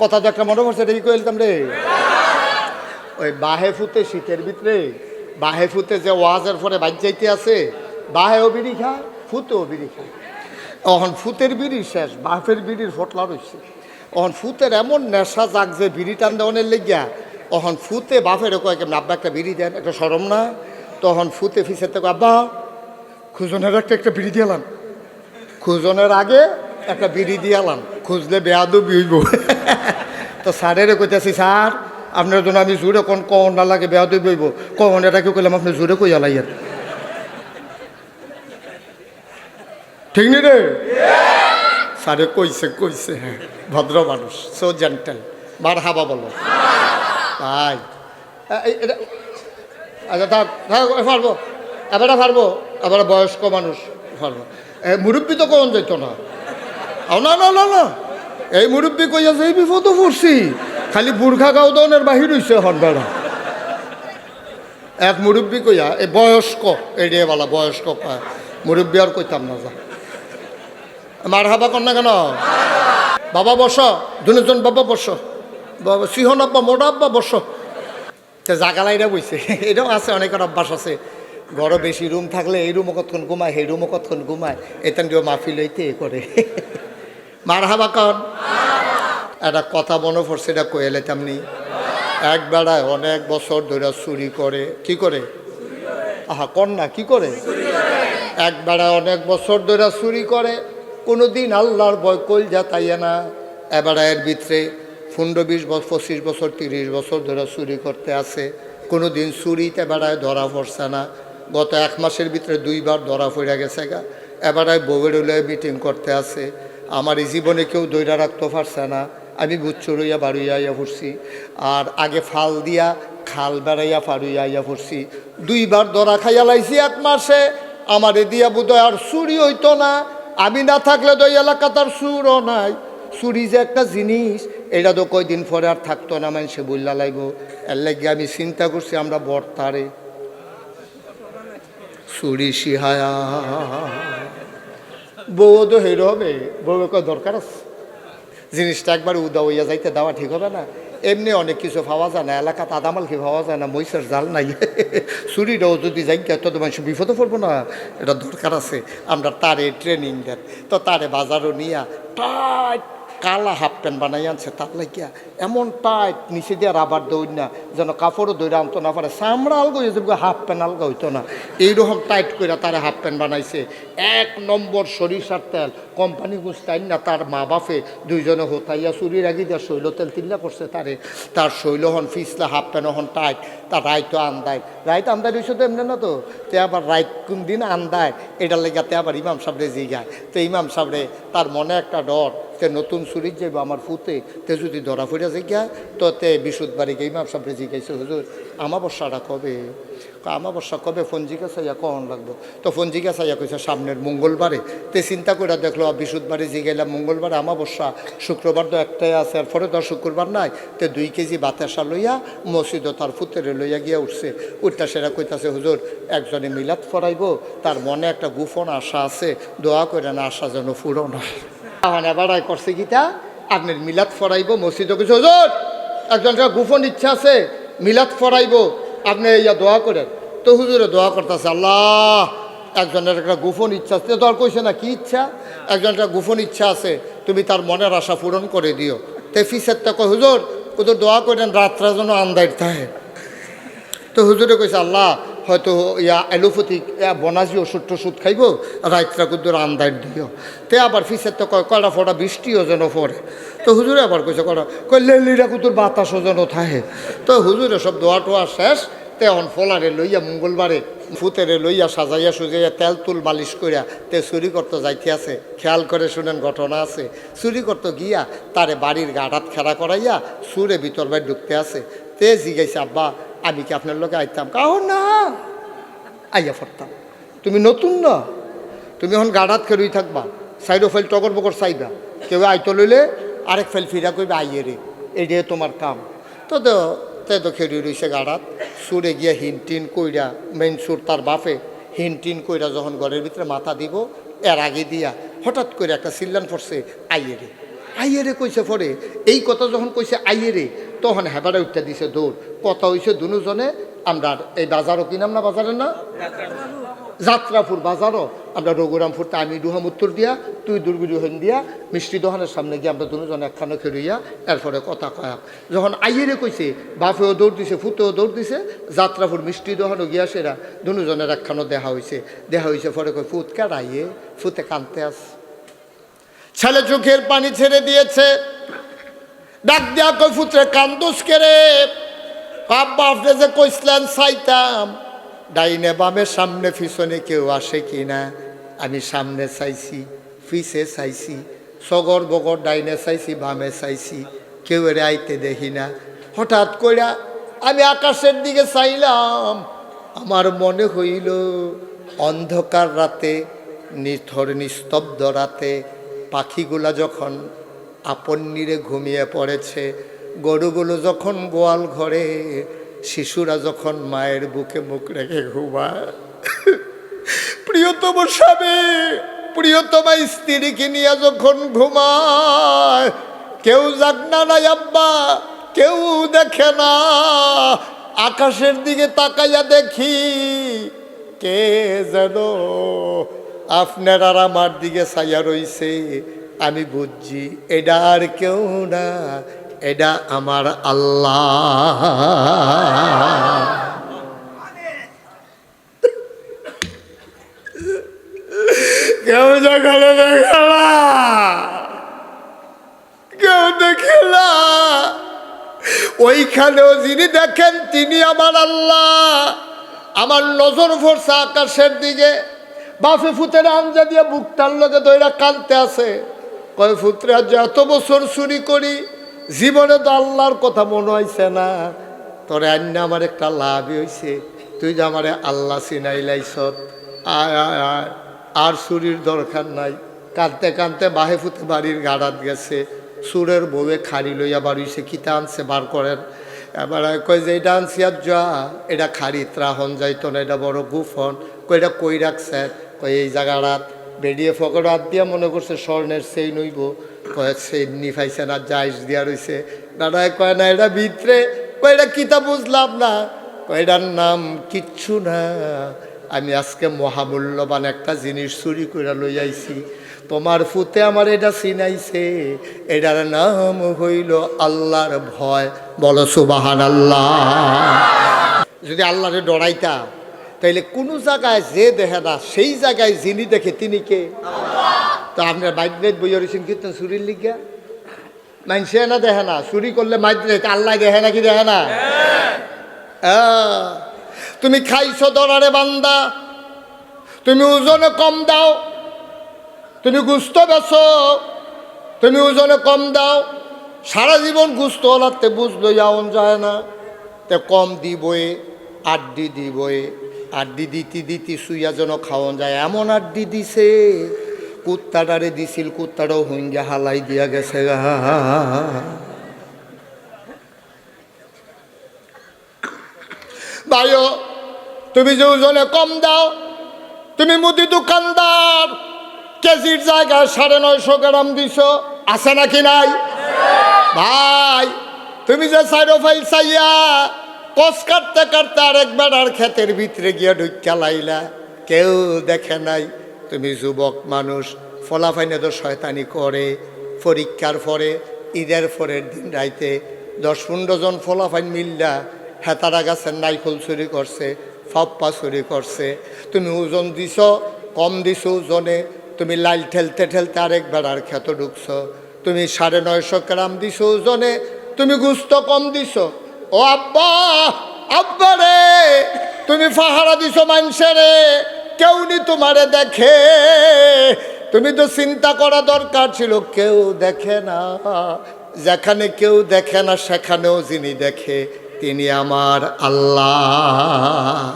কথা তো একটা মনে পড়ছে রেডি কইলাম রে। ওই বাহে ফুতে শীতের ভিতরে, বাহে ফুতে যে ওয়াজের পরে বাজ যাইতে আছে, বাহেও বিড়ি খায় ফুতেও বিড়ি খায়। অহন ফুতের বিড়ি শেষ, বাফের বিড়ির ফটলা রয়েছে অহন ফুতের এমন নেশা যাক যে বিড়ি টান দেওয়ানের লেগিয়া। অহন ফুতে বাফের কয় কেমন, আব্বা, একটা বিড়ি দেন, একটা সরম না। তখন ফুতে ফিসের থেকে আব্বা, খুজনের একটা একটা বিড়ি দিয়ালাম খুজনের আগে একটা বিড়ি দিয়ালাম খুঁজলে বেয়াদু বিইব তো স্যারেরও কইতেছি, স্যার, আপনার জন্য আমি জোরে কোন কন না লাগে বেয়াদু বইব কন এটাকে কইলাম, আপনি জোরে কই আলাইয়ার ঠিক নি রে? স্যারে কইছে কইছে হ্যাঁ ভদ্র মানুষ, সো জেন্টেল বার হাবা বলো। তাই। এটা- আচ্ছা থাক পারব এবারে পারব এবারে বয়স্ক মানুষ পারব মুরব্বী তো কোন যেত না। না না না না। এই মুরব্বী কই আছে এই বিপদ পড়ছি। খালি বুর্খা গাও দনের বাহির হইছে হন বেড়া। এক মুরব্বী কইয়া এই বয়স্ক, এড়িয়ে বয়স্ক মুরব্বী আর কইতাম না যা। মার হাবা কর না কেন? বাবা বস, দুজন বাবা বস। বাবা, সিংহন আব্বা, মোটা আব্বা বস। তো জাগালাইরা বইছে। এটাও আছে, অনেকের অভ্যাস আছে। ঘরে বেশি রুম থাকলে এই রুমও কতক্ষণ ঘুমায়, সেই রুমও কতক্ষণ ঘুমায়। এতেন হইতে এ করে। মার হাবা কন। একটা কথা মনে পড়ছে, এটা কয়ে এলাইতাম নি। এক বেড়ায় অনেক বছর ধরে চুরি করে। কি করে? আহা, কন্যা, কি করে? এক বেড়ায় অনেক বছর ধরে চুরি করে। কোনো দিন আল্লাহর বয় কইল যা তাইয়া না। এবারে এর ভিতরে পনেরো, বিশ বছর, পঁচিশ বছর, তিরিশ বছর ধরে চুরি করতে আছে। কোনো দিন চুরিতে বেড়ায় ধরা পড়ছে না। গত এক মাসের ভিতরে দুইবার ধরা পড়ে গেছে গা। এবারে বউয়ের মিটিং করতে আছে। আমার এই জীবনে কেউ দৈরা রাখতে পারছে না। আমি বুচ্চুরইয়া বাড়ুইয়া আইয়া পড়ছি। আর আগে ফাল দিয়া খাল বেড়াইয়া ফাড়ুইয়া আইয়া পড়ছি। দুইবার দরা খাইয়া লাইছি এক মাসে। আমার দিয়া বোধহয় আর চুরি হইতো না। আমি না থাকলে তো এলাকা তার সুরও নাই। চুরি যে একটা জিনিস, এটা তো কয়দিন পরে আর থাকতো না মানুষে বললা লাগব এর লাগে আমি চিন্তা করছি আমরা বর্তারে। চুরি সিহায়া বউ তো হেরো হবে। বউ কয়, দরকার আছে? জিনিসটা একবার উদা হইয়া যাইতে দেওয়া ঠিক হবে না। এমনি অনেক কিছু পাওয়া যায় না, এলাকা আদামাল কি পাওয়া যায় না, মহিষের জাল নাই। চুরিটাও যদি যাই তো তো মানুষ বিপদে পড়ব না। এটা দরকার আছে। আমরা তারে ট্রেনিং দেন। তো তারে বাজারও নিয়া, টাইট কালা হাফ প্যান্ট বানাই আনছে, তার লাগিয়া এমন টাইট নিচে দিয়ে রাবার দৌড় না, যেন কাপড়ও দৌড়ে আনতো না পারে। চামড়া আলগা হয়েছে হাফ প্যান্ট আলগা হইতো না। এইরকম টাইট করে তারে হাফ প্যান্ট বানাইছে। এক নম্বর সরিষার তেল, কোম্পানি গুছতাই না, তার মা বাপে দুইজনে হোতাইয়া চুরির আগি দিয়ে শৈল তেল তিল্লা করছে তারে। তার শৈল হন ফিসলা হাফ প্যান্ট হন টাইট তার রাইতো আন্দায়। রাইত আন্দায় রয়েছে তো এমনি না তো? তে আবার রাইত কোন দিন আন্দায়, এটার লেগে তে আবার ইমাম সাবরে জিগায়। তো ইমাম সাবরে তার মনে একটা ডর তে নতুন চুরির যাইব আমার ফুতে, তে যদি ধরা ফুটে জিজ্ঞা তো তে বিশুদ্ধ বাড়িকে ইমাম সাবরে জিগাইছে হুজুর আমাবস্যাটা কবে? আমাবস্যা কবে? ফোন জিজ্ঞাসা ইয়া কখন লাগবো? তো ফোন জিজ্ঞাসা ইয়া কইছে, সামনের মঙ্গলবারে। তে চিন্তা করে দেখল বিশুদ্ধ বাড়ি জিগাইলাম মঙ্গলবারে, আমাবস্যা শুক্রবার তো একটাই আছে, আর পরে তো শুক্রবার নাই। তে দুই কেজি বাতাসা লইয়া মসজিদ তার ফুতেরে লইয়া গিয়া উঠছে। উঠটা সেরা কইতাছে, হুজুর, একজনে মিলাদ ফরাইব তার মনে একটা গুফন আশা আছে, দোয়া করে না আশা যেন ফুরো না এখন এবারাই করছে গীতা। আপনার মিলাদ ফরাইব, মসজিদে কিছু হুজুর। একজনটা গুফন ইচ্ছা আছে, মিলাদ ফরাইব। আপনি ইয়া দোয়া করেন। তো হুজুরে দোয়া করতেছে, আল্লাহ, একজনের একটা গোপন ইচ্ছা আছে। আর কইছে না, কি ইচ্ছা? একজনের গোপন ইচ্ছা আছে, তুমি তার মনের আশা পূরণ করে দিও। তে ফিসের তো কয় হুজুর, ওদের দোয়া করেন, রাত্রা যেন আন্দায় থাকে। তো হুজুরে কইছে, আল্লাহ হয়তো ইয়া অ্যালোপ্যাথিক ইয়া বনাজি ওষুধ টষুধ খাইব রাত্রা কুদ্দুর আন্দায় দিও। তে আবার ফিসের তো কয় কয়টা ফোটা বৃষ্টিও যেন পড়ে। তো হুজুরে আবার কইছে কয়টা কয় লেলিরা কুতুর বাতাসও যেন থাকে। তো হুজুরে সব দোয়া টোয়া শেষ, তে অন ফলারে লইয়া মঙ্গলবারে ফুতেরে লইয়া সাজাইয়া সুজাইয়া তেল তুল মালিশ করিয়া তে চুরি করতে যাইতে আছে। খেয়াল করে শুনেন ঘটনা আছে। চুরি করতে গিয়া তারে বাড়ির গাড়াত খেলা করাইয়া সুরে ভিতর বাই ঢুকতে আছে। তে জিগাইছে আব্বা আমি কি আপনার লোকে আইতাম? কাহ না। আইয়া পড়তাম। তুমি নতুন না। তুমি এখন গাড়াত খেলুই থাকবা। সাইডো ফাইল টগর বগর চাইবা কেউ আইতো লইলে আরেক ফাইল ফিরা কইবা, আইয়ে রে এটাই তোমার কাম। তো তো, তে তো খেলি রইছে গাড়াত। সুরে গিয়া হিন টিন কইরা মেন সুর তার বাপে, হিন টিন কইরা যখন ঘরের ভিতরে মাথা দিব, এর আগে দিয়া হঠাৎ করে একটা সিল্লান পড়ছে, আইয়ে রে। আইয়েরে কইছে পরে। এই কথা যখন কইছে আইয়েরে তখন হেবারে উঠতে দিছে দৌড়। কথা হইছে দুজনে আমরা এই বাজারও কি নাম না বাজারের না যাত্রাপুর বাজারও। আমরা রঘুরামপুরতে আমি ডুহাম উত্তর দিয়া, তুই দুর্বিডু হইন দিয়া, মিষ্টি দোকানের সামনে গিয়ে আমরা দুজন একখানে খেলুইয়া এরপরে কথা কয়া। যখন আইয়েরে কইছে, বাপেও দৌড় দিছে ফুতেও দৌড় দিছে, যাত্রাপুর মিষ্টি দোকানও গিয়া সেরা দুজনের একখানো দেখা হইছে। দেখা হইছে পরে কই ফুত কার আইয়ে? ফুতে কানতে আস। ছেলে চোখের পানি ছেড়ে দিয়েছে ডাক দিয়া কই ফুতরে, কান্দুস কেরে আব্বা, আপনি যে কইসলেন চাইতাম। ডাইনে বামের সামনে, পিছনে কেউ আসে কি না? আমি সামনে চাইছি, পিছে চাইছি, সগর বগর ডাইনে চাইছি, বামে চাইছি, কেউ এর আইতে দেখি না। হঠাৎ কইরা, আমি আকাশের দিকে চাইলাম। আমার মনে হইল, অন্ধকার রাতে, নিথর নিস্তব্ধ রাতে, পাখিগুলা যখন আপন নিরে ঘুমিয়ে পড়েছে। গরুগুলো যখন গোয়াল ঘরে, শিশুরা যখন মায়ের বুকে মুখ রেখে ঘুমায়। প্রিয়তম স্বামী, প্রিয়তমা স্ত্রীকে নিয়ে যখন ঘুমায়, কেউ যাক না নাই আব্বা, কেউ দেখে না। আকাশের দিকে তাকাইয়া দেখি, কে যেন আপনার আর আমার দিকে ছাইয়া রইছে। আমি বুঝছি, এটা আর কেউ না, এটা আমার আল্লাহ। কেউ যেখানে দেখে কেউ দেখে ওইখানেও যিনি দেখেন তিনি আমার আল্লাহ। আমার নজর ভরসা আকাশের দিকে, বাফে ফুতের আঞ্জা দিয়ে বুকটার লগে দইরা কানতে আছে। কয়, ফুতরে, আজ এত বছর চুরি করি, জীবনে তো আল্লাহর কথা মনে হয়েছে না। তোরে আন্য আমার একটা লাভই হয়েছে তুই যে আমারে আল্লাহ চিনাই আয় আর চুরির দরকার নাই। কাঁদতে কাঁদতে বাহে ফুতে বাড়ির গাড়াত গেছে। সুরের বউয়ে খাড়ি লইয়া বাড়িছে কিতা আনছে বার করেন। এবার কয় যে, এটা আনছি আর যা, এটা খাড়ি ত্রাহন যাইতো না, এটা বড় গুফন কই এটা কই রাখছে কই এই জায়গাটাত বেরিয়ে ফকর হাত দিয়া মনে করছে স্বর্ণের সেই নইব কয়েক সেই নিফাইছে না জাইস দিয়া রইছে। দাদা কয় না, এটা ভিতরে? কয়, এটা কিতা বুঝলাম না। কয়, এটার নাম কিচ্ছু না। আমি আজকে মহামূল্যবান একটা জিনিস চুরি করে লই আইছি। তোমার ফুতে আমার এটা চিনাইছে এটার নাম হইল আল্লাহর ভয়। বলো সুবাহান আল্লাহ যদি আল্লাহরে ডরাইতা তাইলে কোনো জায়গায় যে দেখে না, সেই জায়গায় যিনি দেখে তিনি কে? তো আপনার বাইক বইয়া রয়েছেন কীর্তন চুরির লিগা? মানছে না দেখে না চুরি করলে মাইক আল্লাহ দেখে না কি দেখে না? তুমি খাইছো দরারে বান্দা, তুমি ওজনে কম দাও, তুমি গুস্ত বেছো, তুমি ওজনে কম দাও, সারা জীবন গুস্ত হলাতে বুঝলো যাওন যায় না। তে কম দিবই আড্ডি দিবই আড্ডি দিতি দিতি সুইয়া যেন খাওয়ান যায়। এমন আড্ডি দিছে কুত্তাটারে দিছিল কুত্তাটাও হুঙ্গা হালাই দিয়া গেছে ভাইও তুমি যে ওজনে কম দাও। তুমি মুদি দোকানদার। কেজির জায়গায় সাড়ে নয়শো গ্রাম দিছ। আছে নাকি নাই? ভাই তুমি যে সাইডো ফাইল চাইয়া কস কাটতে কাটতে আরেক বেড়ার ক্ষেতের ভিতরে গিয়ে ঢুকা লাইলা। কেউ দেখে নাই, তুমি যুবক মানুষ, ফলাফাইনে তো শয়তানি করে। পরীক্ষার পরে, ঈদের পরের দিন রাইতে দশ পনেরো জন ফলাফাইন মিল্লা হেতারা গাছের নাইফল চুরি করছে, ফাপ্পা চুরি করছে। তুমি ওজন দিছ, কম দিছ ওজনে, তুমি লাইল ঠেলতে ঠেলতে আরেকবার আর ক্ষেত ঢুকছ। তুমি সাড়ে নয়শো গ্রাম দিছ ওজনে, তুমি গুস্ত কম দিছ। ও আব্বা আব্বা রে, তুমি ফাহারা দিছো মানুষে রে, কেউ নি তোমারে দেখে। তুমি তো চিন্তা করা দরকার ছিল, কেউ দেখে না। যেখানে কেউ দেখে না, সেখানেও যিনি দেখে, তিনি আমার আল্লাহ।